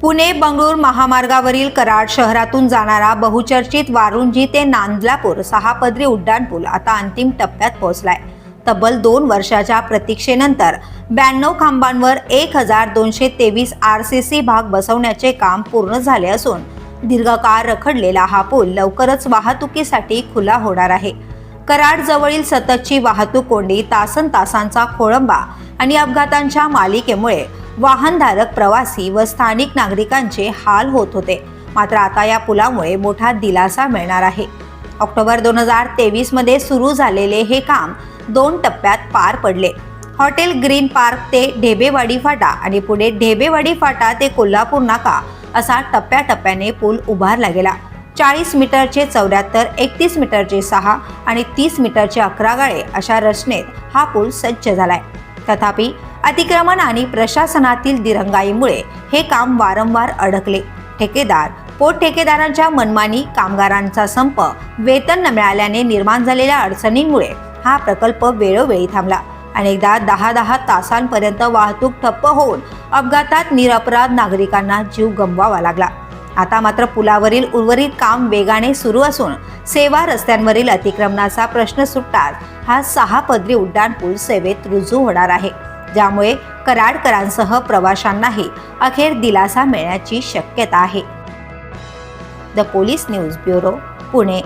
पुणे बंगळूर महामार्गावरील कराड शहरातून जाणारा बहुचर्चित वारुंजी ते नांदलापूर सहा पदरी उड्डाणपूल आता अंतिम टप्प्यात पोहोचलाय. तब्बल दोन वर्षाच्या प्रतीक्षेनंतर ब्याण्णव खांबांवर एक हजार दोनशे तेवीस आर सी सी भाग बसवण्याचे काम पूर्ण झाले असून दीर्घकाळ रखडलेला हा पूल लवकरच वाहतुकीसाठी खुला होणार आहे. कराड जवळील सततची वाहतूक कोंडी तासन तासांचा खोळंबा आणि अपघातांच्या मालिकेमुळे वाहनधारक प्रवासी व स्थानिक नागरिकांचे हाल होत होते. मात्र आता या पुलामुळे मोठा दिलासा मिळणार आहे. ऑक्टोबर दोन हजार तेवीसमध्ये सुरू झालेले हे काम दोन टप्प्यात पार पडले. हॉटेल ग्रीन पार्क ते ढेबेवाडी फाटा आणि पुढे ढेबेवाडी फाटा ते कोल्हापूर नाका असा टप्प्याटप्प्याने पूल उभारला गेला. चाळीस मीटरचे चौऱ्याहत्तर एकतीस मीटरचे सहा आणि तीस मीटरचे अकरा गाळे अशा रचनेत हा पूल सज्ज झालाय. तथापि अतिक्रमण आणि प्रशासनातील दिरंगाईमुळे हे काम वारंवार अडकले. ठेकेदार पोट ठेकेदारांच्या मनमानी कामगारांचा संप वेतन न मिळाल्याने निर्माण झालेल्या अडचणींमुळे हा प्रकल्प वेळोवेळी थांबला. अनेकदा दहा दहा तासांपर्यंत वाहतूक ठप्प होऊन अपघातात निरपराध नागरिकांना जीव गमवावा लागला. आता मात्र पुलावरील उर्वरित काम वेगाने सुरू असून सेवा रस्त्यांवरील अतिक्रमणाचा प्रश्न सुटताच हा सहा पदरी उड्डाण पूल सेवेत रुजू होणार आहे. ज्यामुळे कराडकरांसह प्रवाशांनाही अखेर दिलासा मिळण्याची शक्यता आहे. The police news bureau Pune.